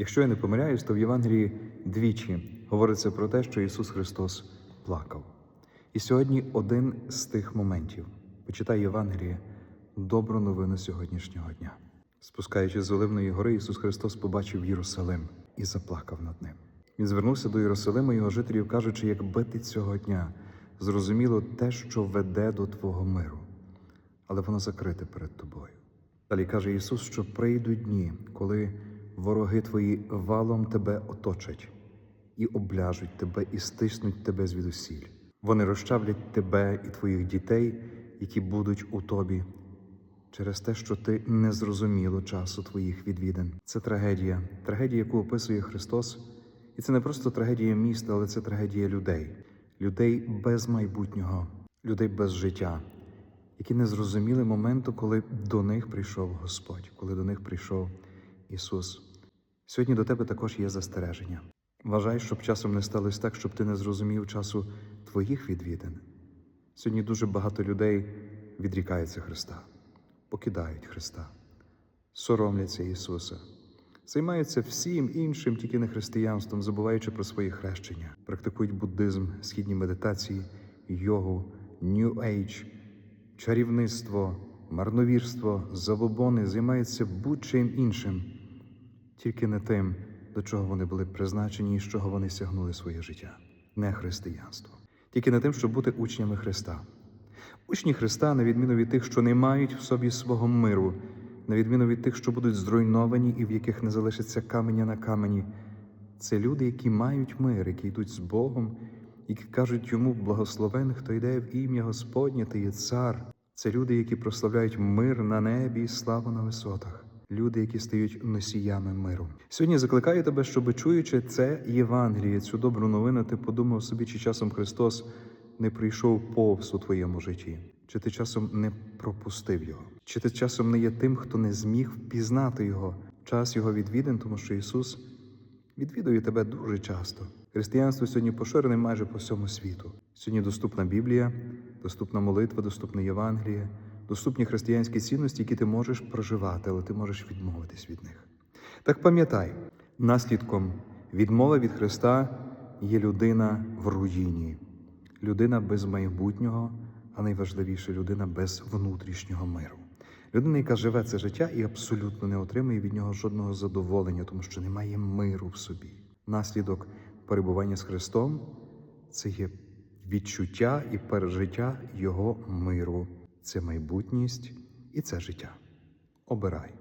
Якщо я не помиляюсь, то в Євангелії двічі говориться про те, що Ісус Христос плакав. І сьогодні один з тих моментів. Почитай Євангеліє, добру новину сьогоднішнього дня. Спускаючись з Оливної гори, Ісус Христос побачив Єрусалим і заплакав над ним. Він звернувся до Єрусалима, його жителів, кажучи, якби ти цього дня зрозуміло те, що веде до Твого миру, але воно закрите перед тобою. Далі каже Ісус, що прийдуть дні, коли вороги твої валом тебе оточать і обляжуть тебе, і стиснуть тебе звідусіль. Вони розчавлять тебе і твоїх дітей, які будуть у тобі, через те, що ти не зрозуміло часу твоїх відвідин. Це трагедія, трагедія, яку описує Христос. І це не просто трагедія міста, але це трагедія людей, людей без майбутнього, людей без життя, які не зрозуміли моменту, коли до них прийшов Господь, коли до них прийшов Ісус. Сьогодні до тебе також є застереження. Вважай, щоб часом не сталося так, щоб ти не зрозумів часу твоїх відвідин. Сьогодні дуже багато людей відрікаються Христа, покидають Христа, соромляться Ісуса, займаються всім іншим, тільки не християнством, забуваючи про свої хрещення, практикують буддизм, східні медитації, йогу, Age, чарівництво, марновірство, забобони, займаються будь-чим іншим, тільки не тим, до чого вони були призначені і з чого вони сягнули своє життя, не християнство, тільки не тим, щоб бути учнями Христа. Учні Христа, на відміну від тих, що не мають в собі свого миру, на відміну від тих, що будуть зруйновані і в яких не залишиться каменя на камені, це люди, які мають мир, які йдуть з Богом, які кажуть йому благословен, хто йде в ім'я Господнє, ти є цар. Це люди, які прославляють мир на небі і славу на висотах. Люди, які стають носіями миру. Сьогодні закликаю тебе, щоб чуючи це Євангеліє, цю добру новину, ти подумав собі, чи часом Христос не прийшов повз у твоєму житті, чи ти часом не пропустив його, чи ти часом не є тим, хто не зміг впізнати його час його відвідин, тому що Ісус відвідує тебе дуже часто. Християнство сьогодні поширене майже по всьому світу. Сьогодні доступна Біблія, доступна молитва, доступне Євангеліє, доступні християнські цінності, які ти можеш проживати, але ти можеш відмовитись від них. Так пам'ятай, наслідком відмови від Христа є людина в руїні, людина без майбутнього, а найважливіше людина без внутрішнього миру. Людина, яка живе це життя і абсолютно не отримує від нього жодного задоволення, тому що немає миру в собі. Наслідок перебування з Христом це є відчуття і пережиття Його миру, це майбутність і це життя. Обирай.